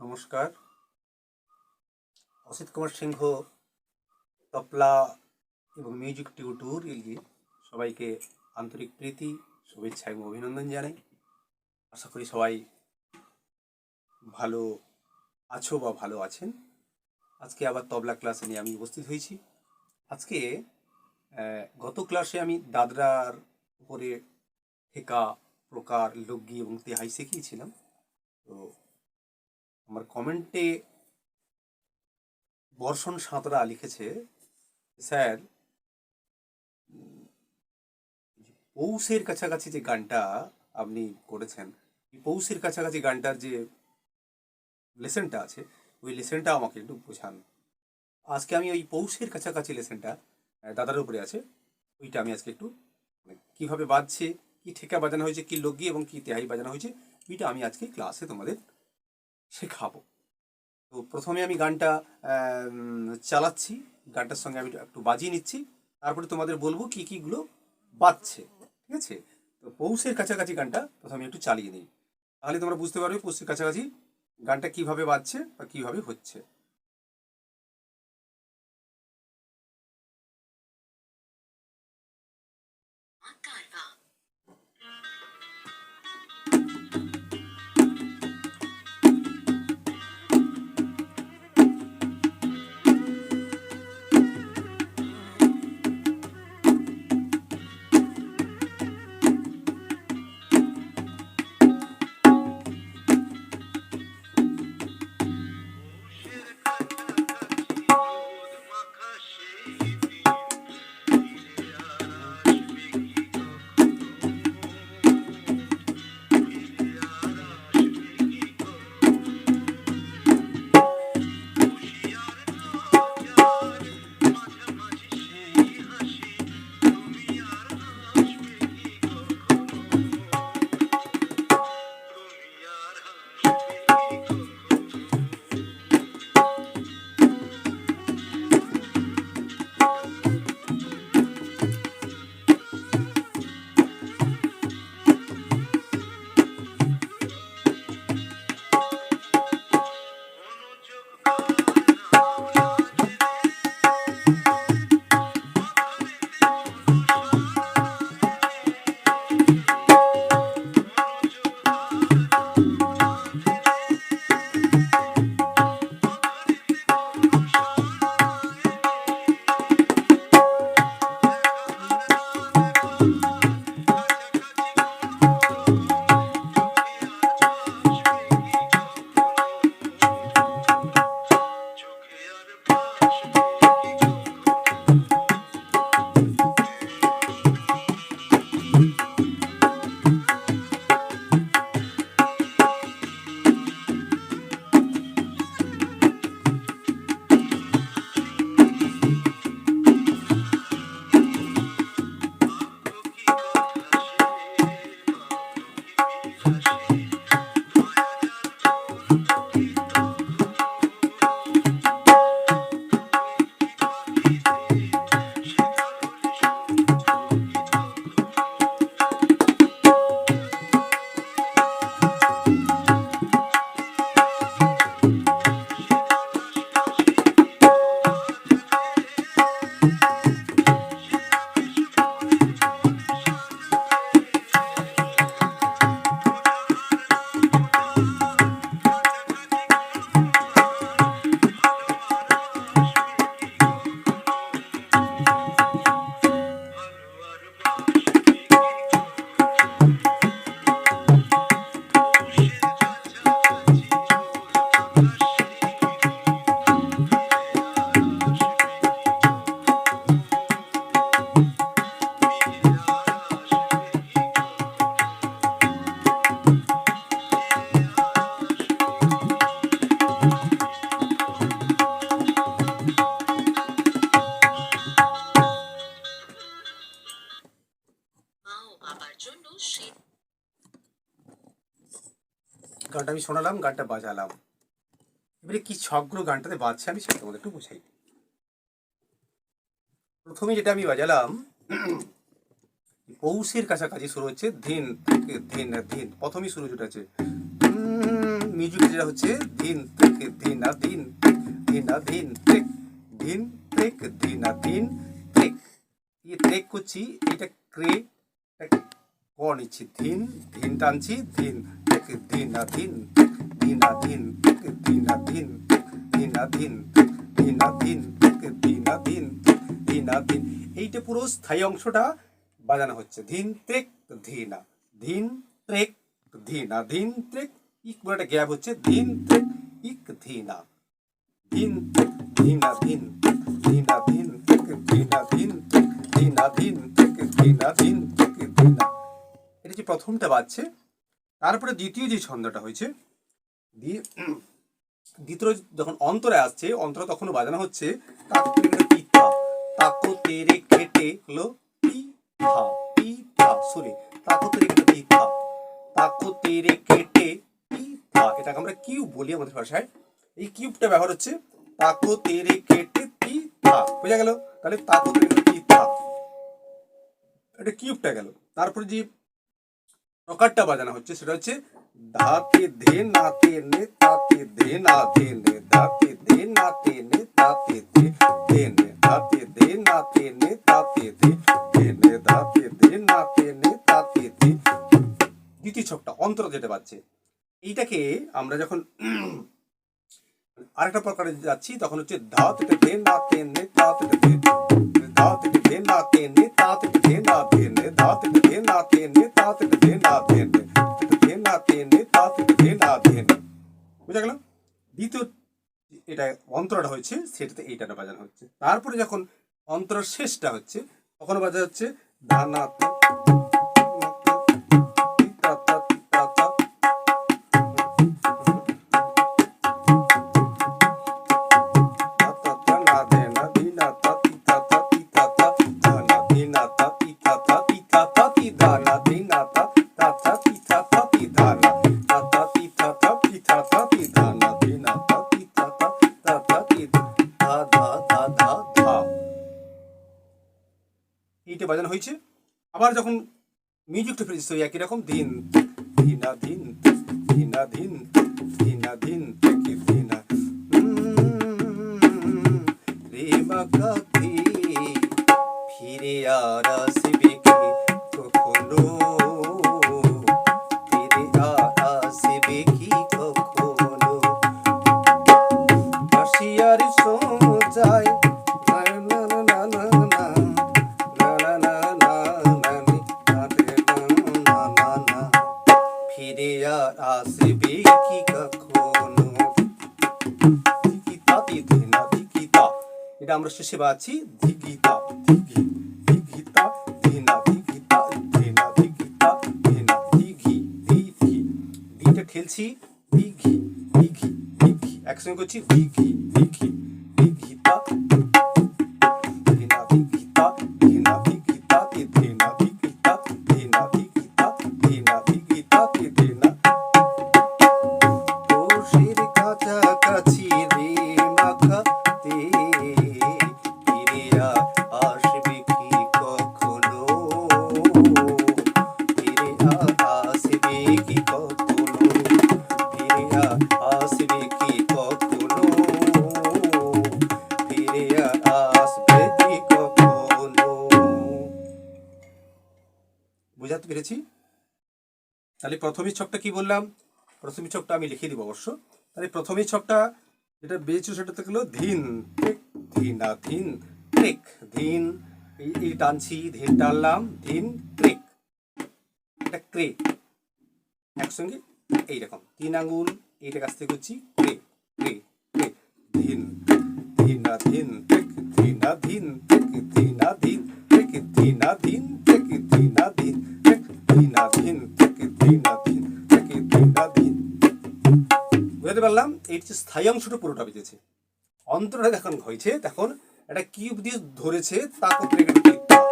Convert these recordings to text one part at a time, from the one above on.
নমস্কার। অসিত কুমার সিংহ, তপলা এবং মিউজিক টিউটোরিয়ালকে সবাইকে আন্তরিক প্রীতি, শুভেচ্ছা এবং অভিনন্দন জানাই। আশা করি সবাই ভালো আছো বা ভালো আছেন। আজকে আবার তবলা ক্লাস নিয়ে আমি উপস্থিত হয়েছি। আজকে গত ক্লাসে আমি দাদরার উপরে ঠেকা, প্রকার, লগ্গি এবং তেহাই শিখিয়েছিলাম। তো আমার কমেন্টে বর্ষণ সাঁতরা লিখেছে, স্যার পৌষের কাছাকাছি যে গানটা আপনি করেছেন পৌষের কাছাকাছি গানটার যে লেসনটা আছে, ওই লেসনটা আমাকে একটু বোঝান। আজকে আমি ওই পৌষের কাছাকাছি লেসনটা দাদার উপরে আছে, ওইটা আমি আজকে একটু মানে কীভাবে বাজছে, কি ঠেকা বাজানো হয়েছে, কি লগি এবং কি তেহাই বাজানো হয়েছে, ওইটা আমি আজকে ক্লাসে তোমাদের শেখাবো তো প্রথমে আমি গানটা চালাচ্ছি। গানটার সঙ্গে আমি একটু বাজিয়ে নিচ্ছি। তারপরে তোমাদের বলব কী কীগুলো বাজছে, ঠিক আছে? তো পৌষের কাছাকাছি গানটা প্রথমে একটু চালিয়ে নিই। তাহলে তোমরা বুঝতে পারবে পৌষের কাছাকাছি গানটা কীভাবে বাজছে বা কীভাবে হচ্ছে। আমি শোনালাম, গানটা বাজালাম। এবারে কি ছকগুলো গানটাতে বাজছে আমি সেটা তোমাদের একটু বোঝাই প্রথমে যেটা আমি বাজালাম, পৌষের কাছাকাছি শুরু হচ্ছে ধিন থেকে ধিন ধিন, প্রথমেই শুরু যেটা আছে মিউজিক যেটা হচ্ছে দিন ত্রেক দিনা দিন দিনা দিন ত্রেক দিন ত্রেক দিনা দিন ত্রেক এই ত্রেক করছি, এটা ক্রে ক নিচ্ছি দিন দিন টানছি দিন এইটা পুরো স্থায়ী অংশটা বাজানো হচ্ছে। ধিন ত্রেক ধিনা ধিন ত্রেক ধীনা ধিন ইক একটা গ্যাপ হচ্ছে। দিন, ত্রেক, ইক ধীনা ধিন ধীনাধীন ধীনাধীন ধীনাধীন এটা যে প্রথমটা বাজছে তারপরে দ্বিতীয় যে ছন্দটা হয়েছে, দিয়ে দ্বিতীয় যখন অন্তরে আসছে, অন্তরে তখন বাজানো হচ্ছে, তেরে কেটে হলো সরি তেরে কেটে আমরা কিউব বলি আমাদের ভাষায়। এই কিউবটা ব্যবহার হচ্ছে, তাকো তেরে কেটে পিঠা বোঝা গেল? তাহলে তাকো তেরে এটা কিউবটা গেল। তারপরে যে প্রকারটা বাজানো হচ্ছে, সেটা হচ্ছে ধাতে ধে নাতে নে, তাতে ধে না ধে নে ধাতে ধে নাতে নে, তাতে ধে ধে নে ধাতে ধে নাতে নে, তাতে ধে ধে নে ধাতে ধে নাতে নে ধে দ্বিতীয় ছকটা, অন্তর যেটা পাচ্ছে, এইটাকে আমরা যখন আরেকটা প্রকারে যাচ্ছি, তখন হচ্ছে ধাতে ধে নাতে নে, তাতে ধে ধাতে ধে নাতে নে বুঝা গেল? দ্বিতীয় এটা অন্তরাটা হয়েছে, সেটাতে এইটাটা বাজানো হচ্ছে। তারপরে যখন অন্তরার শেষটা হচ্ছে, তখন বাজা হচ্ছে ধানা এইটা বাজানো হয়েছে। আবার যখন মিউজিকটা ফিরেছে ওই একই রকম, দিন, দিনা দিন দিনা দিন দিনা, দিন থেকে দিনা। রে বাঁকাতে ফিরে আর আসবে কি কখনো? ফিরে আর আসবে কি কখনো? আসিয়ার সোজায় শেষে বাছি ধিকিতা ধিকি ধিকিতা ধিনা ধিকিতা ধিনা ধিকিতা ধিনা, ধিঘি ধিঘি। দিটা ঠেলছি দিঘি দিঘি দিঘি একসঙ্গে করছি। দিঘি দিঘি প্রথমের ছকটা কি বললাম? প্রথমের ছকটা আমি লিখে দিব অবশ্য। তাহলে প্রথমের ছকটা যেটা বেয়েছো সেটা তো গেলো ধিন। ধিনা ধিন ট্রেক। ধিন, এই টানছি ধিন টানলাম, ধিন ট্রেক। এটা ক্রেক একসঙ্গে এইরকম। তিন আঙ্গুল এইটা কাছ থেকে করছি ক্রে বুঝতে পারলাম এই যে স্থায়ী অংশটা পুরোটা বেঁচেছে অন্তরটা যখন হয়েছে তখন একটা কিউব দিয়ে ধরেছে? তাকো তেরে কেটে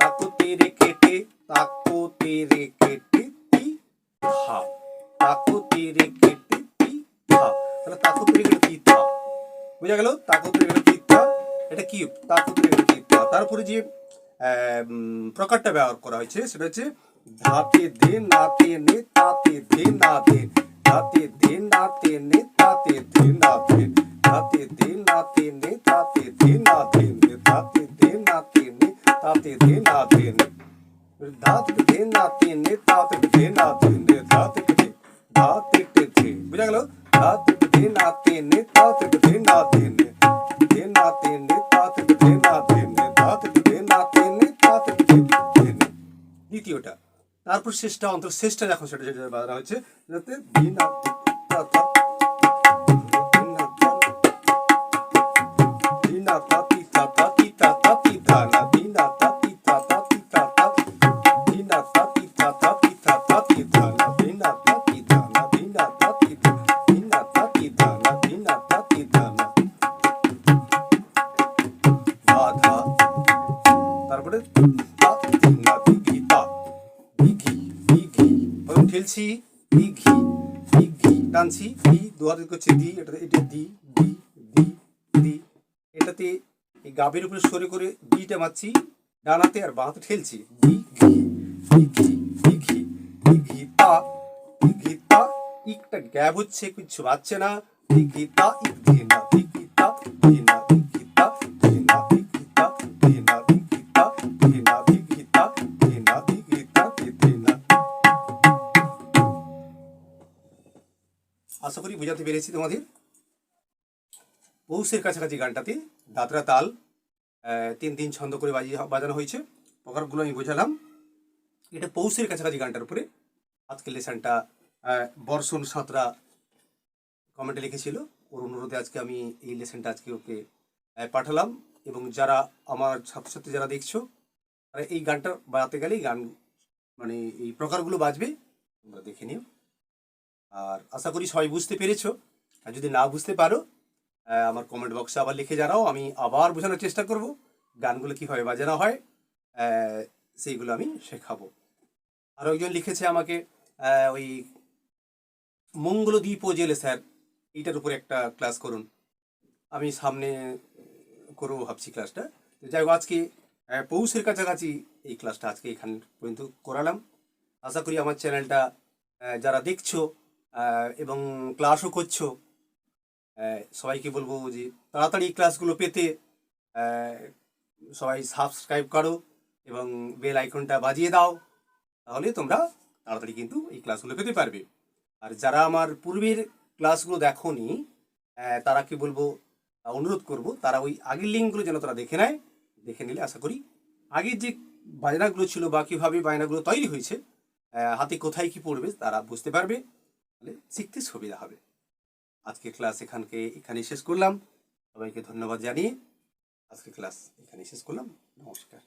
তাকো তেরে কেটে তাকো তেরে কেটে তি থা তাকো তেরে কেটে তি থা। তাহলে তাকো তেরে কেটে তি থা। বোঝা গেল? তাকো তেরে কেটে তি থা, এটা কিউব তাকো তেরে কেটে তি থা তারপরে যে প্রকারটা ব্যবহার করা হয়েছে, সেটা হচ্ছে ধাতে ধে নাতে নে, তাতে দে, না ধে তাতে দে, নাতে নে, তাতে দে, নাতে। তাতে দে, নাতে নে, তাতে দে, নাতে নে। তাতে দে, নাতে নে, তাতে দে, নাতে নে। দাঁত দে, নাতে নে তাতে দে, নাতে নে দাঁত দাঁত বুঝা গেল? দাঁত দে, নাতে নে তাতে তারপর শেষটা অন্তর শেষটা দেখো সেটা সেটা বাজানো হচ্ছে যাতে দিন আর প্রথম ঠেলছি দিঘি দিঘি টানছি দি দু হাতে করছি দি এটা এটা দি দি দি দি এটাতে এই গাবের উপরে সরে করে দিটা মারছি ডানাতে আর বাঁহাতে ঠেলছি দিঘি দিঘি দিঘি দিঘি তা দিঘি তা, ইকটা গ্যাপ হচ্ছে, কিছু বাচ্চে না দিঘি তা, ইক দিয়ে না বোঝাতে পেরেছি তোমাদের। পৌষের কাছাকাছি গানটাতে দাদরা তাল তিন তিন ছন্দ করে বাজিয়ে বাজানো হয়েছে। প্রকারগুলো আমি বোঝালাম। এটা পৌষের কাছাকাছি গানটার উপরে। আজকের লেসনটা বর্ষণ সাঁতরা কমেন্টে লিখেছিল। ওর অনুরোধে আজকে আমি এই লেসনটা আজকে ওকে পাঠালাম। এবং যারা আমার ছাত্রছাত্রী যারা দেখছ, তারা এই গানটা বাজাতে গেলেই গান মানে এই প্রকারগুলো বাজবে, তোমরা দেখে নিও। আর আশা করি সবাই বুঝতে পেরেছ। আর যদি না বুঝতে পারো আমার কমেন্ট বক্সে আবার লিখে জানাও, আমি আবার বোঝানোর চেষ্টা করব, গানগুলো কীভাবে বাজানো হয় সেইগুলো আমি শেখাবো। আরও একজন লিখেছে আমাকে ওই মঙ্গলদ্বীপ জেলে স্যার, এইটার উপরে একটা ক্লাস করুন। আমি সামনে করব ভাবছি ক্লাসটা যাই হোক, আজকে পৌষের কাছাকাছি এই ক্লাসটা আজকে এখান পর্যন্ত করালাম। আশা করি আমার চ্যানেলটা যারা দেখছ এবং ক্লাসও করছ। সবাইকে বলব যে তাড়াতাড়ি ক্লাসগুলো পেতে সবাই সাবস্ক্রাইব করো এবং বেল আইকনটা বাজিয়ে দাও তাহলে তোমরা তাড়াতাড়ি কিন্তু এই ক্লাসগুলো পেতে পারবে। আর যারা আমার পূর্বের ক্লাসগুলো দেখোনি আহ, তারা কি বলব অনুরোধ করব তারা ওই আগের লিঙ্কগুলো যেন তারা দেখে নেয় দেখে নিলে আশা করি আগের যে বায়নাগুলো ছিল বা কীভাবে বায়নাগুলো তৈরি হয়েছে হাতে কোথায় কি পড়বে তারা বুঝতে পারবে। তাহলে শিখতে সুবিধা হবে। আজকে ক্লাস এখানকে এখানে শেষ করলাম। সবাইকে ধন্যবাদ জানিয়ে আজকে ক্লাস এখানে শেষ করলাম। নমস্কার।